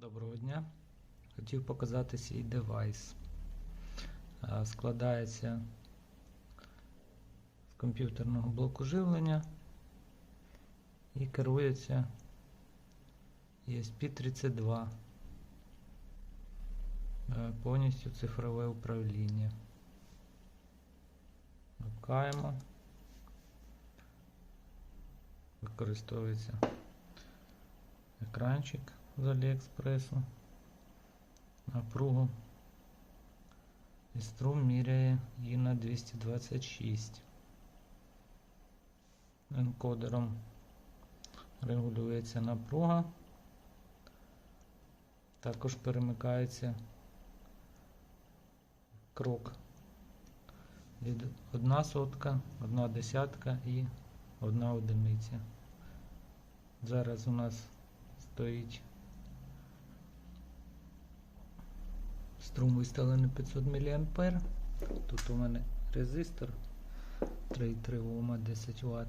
Доброго дня. Хотів показати свій девайс. Складається з комп'ютерного блоку живлення і керується ESP32. Е, Повністю цифрове управління. Вмикаємо. Використовується екранчик з Аліекспресу. Напругу. І струм міряє її на 226. Енкодером регулюється напруга. Також перемикається крок від 1 сотка, 1 десятка і 1 одиниця. Зараз у нас стоїть струм виставлений 500 мА. Тут у мене резистор 3,3 Ома 10 Вт.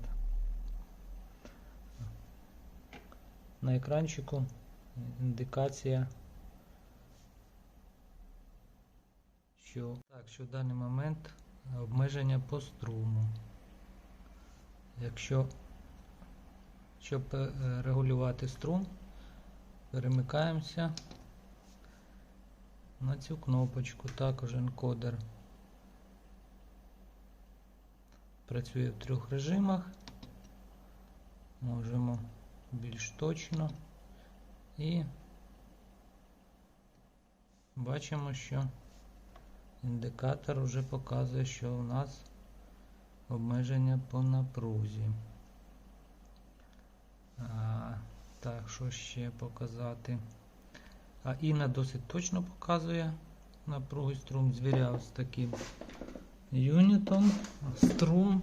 На екранчику індикація, що, так, що в даний момент обмеження по струму. Якщо щоб е, регулювати струм, перемикаємося на цю кнопочку, також енкодер. Працює в трьох режимах. Можемо більш точно і бачимо, що індикатор вже показує, що у нас обмеження по напрузі. А, так, що ще показати? А Іна досить точно показує напругу струм. Звіряв з таким юнітом. Струм.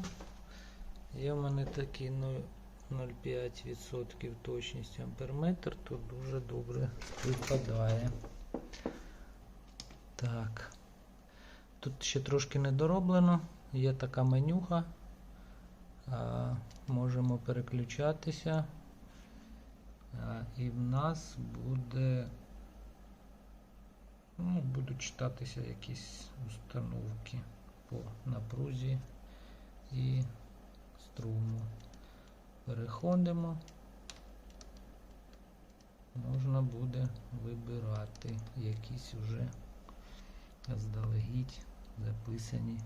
Є в мене такий 0,5% точність амперметр, то дуже добре випадає. Так. Тут ще трошки недороблено. Є така менюха. А, можемо переключатися. А, і в нас буде ну, будуть читатися якісь установки по напрузі і струму. Переходимо. Можна буде вибирати якісь вже заздалегідь записані.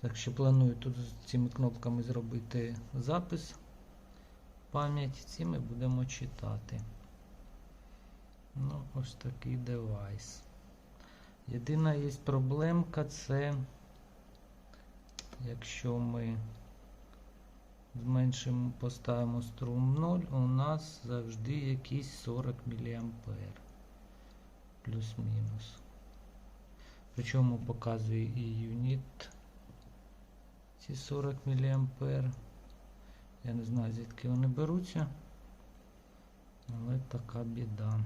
Так що планую тут цими кнопками зробити запис пам'ять, ці ми будемо читати. Ну, ось такий девайс. Єдина є проблемка це, якщо ми зменшимо, поставимо струм 0, у нас завжди якісь 40 мА. Плюс-мінус. Причому показує і юніт ці 40 мА. Я не знаю, звідки вони беруться, але така біда.